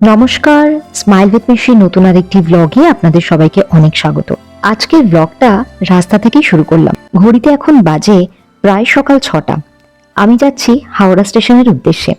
নমস্কার smile with মিশি নতুন আরেকটি ব্লগে আপনাদের সবাইকে অনেক স্বাগত। আজকের ব্লগটা রাস্তা থেকেই শুরু করলাম। ঘড়িতে এখন বাজে প্রায় সকাল ছটা। আমি যাচ্ছি হাওড়া স্টেশনের উদ্দেশ্যে।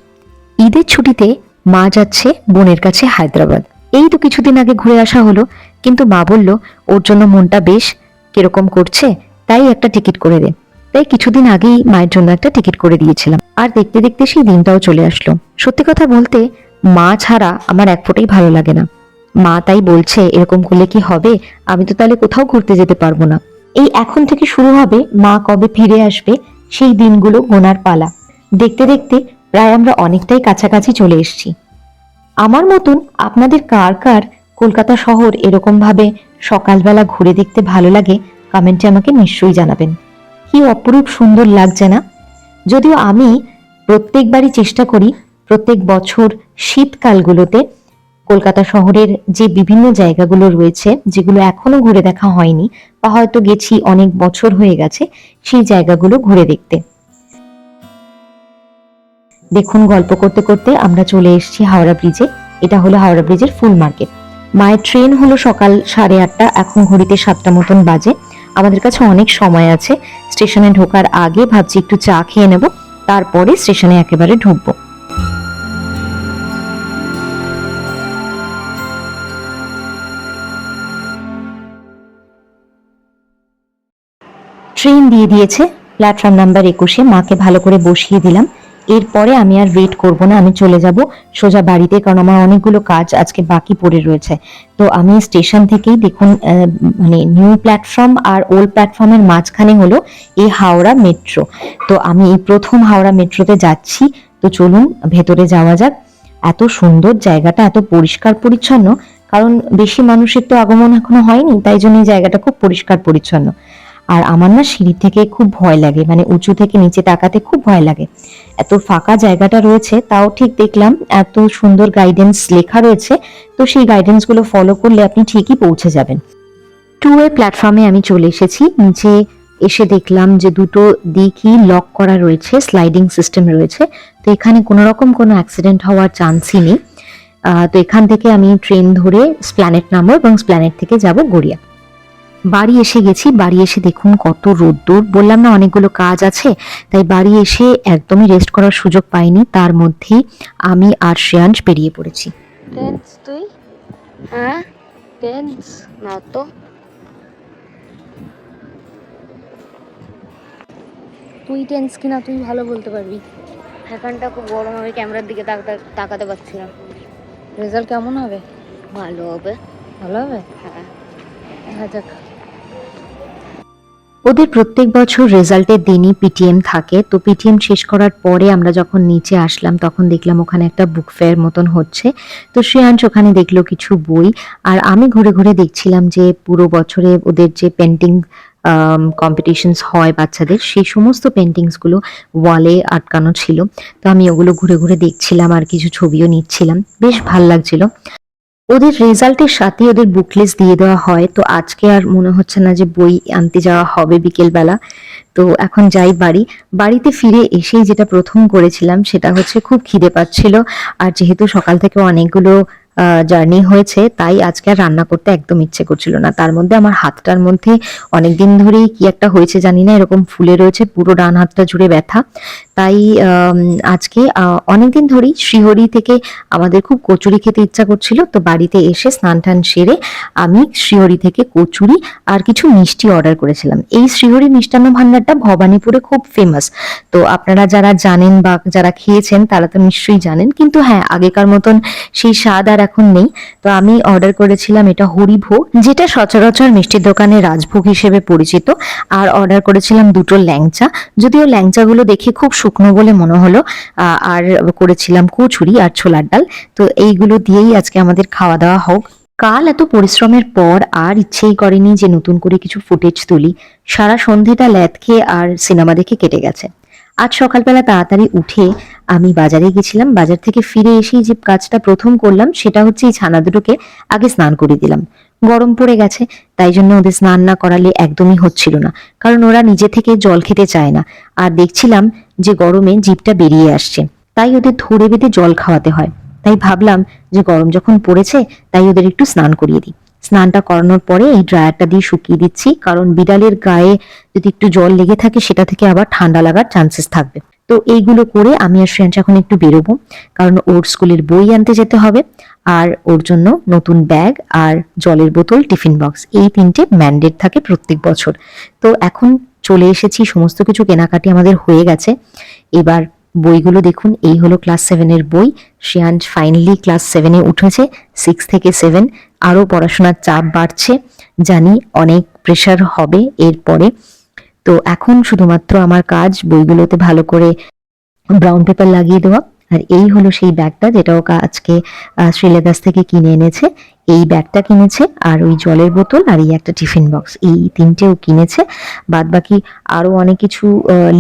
ঈদের ছুটিতে মা যাচ্ছে বোনের কাছে হায়দ্রাবাদ। এই তো কিছুদিন আগে ঘুরে আসা হলো, কিন্তু মা বলল, ওর জন্য মনটা বেশ কীরকম করছে, তাই একটা টিকিট করে দে। তাই কিছুদিন আগেই মায়ের জন্য একটা টিকিট করে দিয়েছিলাম। আর দেখতে দেখতে সেই দিনটাও চলে আসলো। সত্যি কথা বলতে মা ছাড়া আমার এক ফোঁটাই ভালো লাগে না। মা তাই বলছে, এরকম করলে কি হবে? আমি তো তাহলে কোথাও ঘুরতে যেতে পারব না। এই এখন থেকে শুরু হবে মা কবে ফিরে আসবে সেই দিনগুলো গোনার পালা। দেখতে দেখতে প্রায় আমরা অনেকটাই কাছাকাছি চলে এসেছি। আমার মতন আপনাদের কার কার কলকাতা শহর এরকম ভাবে সকালবেলা ঘুরে দেখতে ভালো লাগে, কমেন্টে আমাকে নিশ্চয়ই জানাবেন। কি অপরূপ সুন্দর লাগছে না? যদিও আমি প্রত্যেকবারই চেষ্টা করি প্রত্যেক বছর শীতকালগুলোতে কলকাতা শহরের যে বিভিন্ন জায়গাগুলো রয়েছে, যেগুলো এখনও ঘুরে দেখা হয়নি বা হয়তো গেছি অনেক বছর হয়ে গেছে, সেই জায়গাগুলো ঘুরে দেখতে। দেখুন গল্প করতে করতে আমরা চলে এসেছি হাওড়া ব্রিজে। এটা হলো হাওড়া ব্রিজের ফুল মার্কেট। মায়ের ট্রেন হলো সকাল সাড়ে আটটা, এখন ঘড়িতে সাতটা মতন বাজে। আমাদের কাছে অনেক সময় আছে। স্টেশনে ঢোকার আগে ভাবছি একটু চা খেয়ে নেব, তারপরে স্টেশনে একেবারে ঢুকবো। ট্রেন দিয়ে দিয়েছে। প্ল্যাটফর্ম নাম্বার একুশে মাকে ভালো করে বসিয়ে দিলাম। এরপরে আমি আর ওয়েট করব না, আমি চলে যাব সোজা বাড়িতে কারণ আমার অনেকগুলো কাজ আজকে বাকি পড়ে রয়েছে। তো আমি স্টেশন থেকেই দেখুন মানে নিউ প্ল্যাটফর্ম আর ওল্ড প্ল্যাটফর্মের মাঝখানে হলো এই হাওড়া মেট্রো তো আমি এই প্রথম হাওড়া মেট্রোতে যাচ্ছি। তো চলুন, ভেতরে যাওয়া যাক। এত সুন্দর জায়গাটা, এত পরিষ্কার পরিচ্ছন্ন। কারণ বেশি মানুষের তো আগমন এখনও হয়নি, তাই জন্য এই জায়গাটা খুব পরিষ্কার পরিচ্ছন্ন। আর আমার না সিঁড়ি থেকে খুব ভয় লাগে মানে উঁচু থেকে নিচে তাকাতে খুব ভয় লাগে। এত ফাঁকা জায়গাটা রয়েছে, তাও ঠিক দেখলাম এত সুন্দর গাইডেন্স লেখা রয়েছে, তো সেই গাইডেন্সগুলো ফলো করলে আপনি ঠিকই পৌঁছে যাবেন। টু ওয়ে প্ল্যাটফর্মে আমি চলে এসেছি, নিচে এসে দেখলাম যে দুটো দিকই লক করা রয়েছে স্লাইডিং সিস্টেম রয়েছে, তো এখানে কোনো রকম কোনো অ্যাক্সিডেন্ট হওয়ার চান্সই নেই। তো এখান থেকে আমি ট্রেন ধরে স্প্ল্যানেট নামবো এবং স্প্ল্যানেট থেকে যাব গড়িয়া। বাড়ি এসে গেছি বাড়ি এসে দেখুন কত রোদ্দুর। বললাম না অনেকগুলো কাজ আছে তাই বাড়ি এসে একদমই রেস্ট করার সুযোগ পাইনি। তার মধ্যেই আমি আর শ্রেয়াংশ বেরিয়ে পড়েছি। টেন্স তুই? হ্যাঁ? টেন্স না তো। তুই টেন্স কিনা তুই ভালো বলতে পারবি। এখানটা খুব গরম হবে ক্যামেরার দিকে তাকাতে তাকাতে পারছি না রেজাল্ট কেমন হবে? ভালো হবে। ভালো হবে? হ্যাঁ। দেখা যাক। ওদের প্রত্যেক বছর রেজাল্টের দিনই পিটিএম থাকে। তো পিটিএম শেষ করার পরে আমরা যখন নিচে আসলাম, তখন দেখলাম ওখানে একটা বুক ফেয়ার মতন হচ্ছে। তো শ্রেয়াংশ ওখানে দেখল কিছু বই। আর আমি ঘুরে ঘুরে দেখছিলাম যে পুরো বছরে ওদের যে পেন্টিং কম্পিটিশনস হয় বাচ্চাদের, সেই সমস্ত পেন্টিংসগুলো ওয়ালে আটকানো ছিল। তো আমি ওগুলো ঘুরে ঘুরে দেখছিলাম আর কিছু ছবিও নিচ্ছিলাম। বেশ ভালো লাগছিল। ওদের রেজাল্টের সাথে ওদের বুকলেস দিয়ে দেওয়া হয়। তো আজকে আর মনে হচ্ছে না যে বই আনতে যাওয়া হবে বিকেলবেলা। তো এখন যাই বাড়ি। বাড়িতে ফিরে এসেই যেটা প্রথম করেছিলাম সেটা হচ্ছে খুব খিদে পাচ্ছিল। আর যেহেতু সকাল থেকে অনেকগুলো জার্নি হয়েছে, তাই আজকে আর রান্না করতে একদম ইচ্ছে করছিল না। তার মধ্যে আমার হাতটার মধ্যে অনেকদিন ধরেই কি একটা হয়েছে জানি না, এরকম ফুলে রয়েছে, পুরো ডান হাতটা জুড়ে ব্যথা। তাই আজকে অনেকদিন ধরেই শ্রীহরি থেকে আমাদের খুব কচুরি খেতে ইচ্ছা করছিল, তো বাড়িতে এসে স্নান টান সেরে আমি শ্রীহরি থেকে কচুরি আর কিছু মিষ্টি অর্ডার করেছিলাম। এই শ্রীহরি মিষ্টান্ন ভান্ডারটা ভবানীপুরে খুব ফেমাস তো আপনারা যারা জানেন বা যারা খেয়েছেন, তারা তো নিশ্চয়ই জানেন। কিন্তু হ্যাঁ আগেকার মতন সেই স্বাদ আর এখন নেই। তো আমি অর্ডার করেছিলাম এটা হরিভোগ, যেটা সচরাচর মিষ্টির দোকানে রাজভোগ হিসেবে পরিচিত। আর অর্ডার করেছিলাম দুটো ল্যাংচা। যদিও ল্যাংচাগুলো দেখে খুব শুকনো বলে মনে হলো আর করেছিলাম কচুরি আর ছোলার ডাল। তো এইগুলো দিয়েই আজকে আমাদের খাওয়া দাওয়া হোক। কাল এত পরিশ্রমের পর আর ইচ্ছেই করেনি যে নতুন করে কিছু ফুটেজ তুলি। সারা সন্ধেটা ল্যাদ খেয়ে আর সিনেমা দেখে কেটে গেছে। আজ সকালবেলা তাড়াতাড়ি উঠে আমি বাজারে গেছিলাম। বাজার থেকে ফিরে এসেই যে কাজটা প্রথম করলাম, সেটা হচ্ছে এই ছানা দুটোকে আগে স্নান করে দিলাম। গরম পড়ে গেছে, তাই জন্য ওদের স্নান না করালে একদমই হচ্ছিল না, কারণ ওরা নিজে থেকে জল খেতে চায় না। আর দেখছিলাম যে গরমে জিভটা বেরিয়ে আসছে, তাই ওদের ধরে বেঁধে জল খাওয়াতে হয়। তাই ভাবলাম যে গরম যখন পড়েছে, তাই ওদের একটু স্নান করিয়ে দিই। স্নানটা করানোর পরে এই ড্রায়ারটা দিয়ে শুকিয়ে দিচ্ছি। কারণ বিড়ালের গায়ে যদি একটু জল লেগে থাকে, সেটা থেকে আবার ঠান্ডা লাগার চান্সেস থাকবে। তো এইগুলো করে আমি আর শ্রেয়াংশ এখন একটু বেরোবো। কারণ ওর স্কুলের বই আনতে যেতে হবে আর ওর জন্য নতুন ব্যাগ আর জলের বোতল, টিফিন বক্স। এই তিনটে ম্যান্ডেট থাকে প্রত্যেক বছর। তো এখন চলে এসেছি, সমস্ত কিছু কেনাকাটি আমাদের হয়ে গেছে। এবার বইগুলো দেখুন, এই হলো ক্লাস সেভেনের বই। শিয়ান ফাইনালি ক্লাস সেভেনে উঠেছে সিক্স থেকে সেভেন আরও পড়াশোনার চাপ বাড়ছে, জানি অনেক প্রেশার হবে এরপরে। তো এখন শুধুমাত্র আমার কাজ, বইগুলোতে ভালো করে ব্রাউন পেপার লাগিয়ে দেওয়া। আর এই হলো সেই ব্যাগটা যেটা ও আজকে আহ, শ্রীলেদার্স থেকে কিনে এনেছে। এই ব্যাগটা কিনেছে আর ওই জলের বোতল আর এই একটা টিফিন বক্স। এই তিনটে ও কিনেছে। বাদ বাকি আরও অনেক কিছু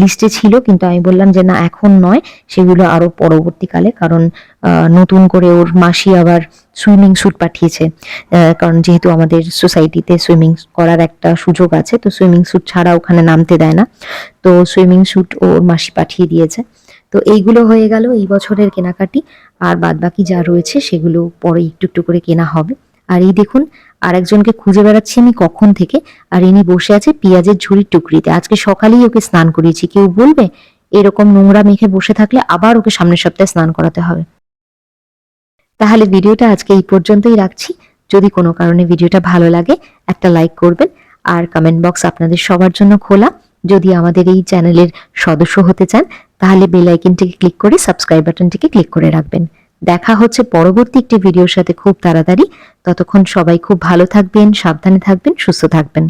লিস্টে ছিল কিন্তু আমি বললাম যে না এখন নয় সেগুলো আরও পরবর্তীকালে কারণ নতুন করে ওর মাসি আবার সুইমিং স্যুট পাঠিয়েছে। কারণ যেহেতু আমাদের সোসাইটিতে সুইমিং করার একটা সুযোগ আছে তো সুইমিং স্যুট ছাড়া ওখানে নামতে দেয় না। তো সুইমিং স্যুট ওর মাসি পাঠিয়ে দিয়েছে। তো এইগুলো হয়ে গেল এই বছরের কেনাকাটি। আর বাদ বাকি যা রয়েছে সেগুলো পরে একটু একটু করে কেনা হবে। আর এই দেখুন আর একজনকে খুঁজে বেড়াচ্ছি আমি কখন থেকে। আর ইনি বসে আছে পেঁয়াজের ঝুড়ির টুকরিতে। আজকে সকালেই ওকে স্নান করিয়েছি। কেউ বলবে, এরকম নোংরা মেখে বসে থাকলে আবার ওকে সামনের সপ্তাহে স্নান করাতে হবে। তাহলে ভিডিওটা আজকে এই পর্যন্তই রাখছি। যদি কোনো কারণে ভিডিওটা ভালো লাগে, একটা লাইক করবেন। আর কমেন্ট বক্স আপনাদের সবার জন্য খোলা। যদি আমাদের এই চ্যানেলের সদস্য হতে চান, তাহলে বেল আইকনটিকে ক্লিক করে সাবস্ক্রাইব বাটনটিকে ক্লিক করে রাখবেন। দেখা হচ্ছে পরবর্তী একটি ভিডিওর সাথে খুব তাড়াতাড়ি। ততক্ষণ সবাই খুব ভালো থাকবেন, সাবধানে থাকবেন, সুস্থ থাকবেন।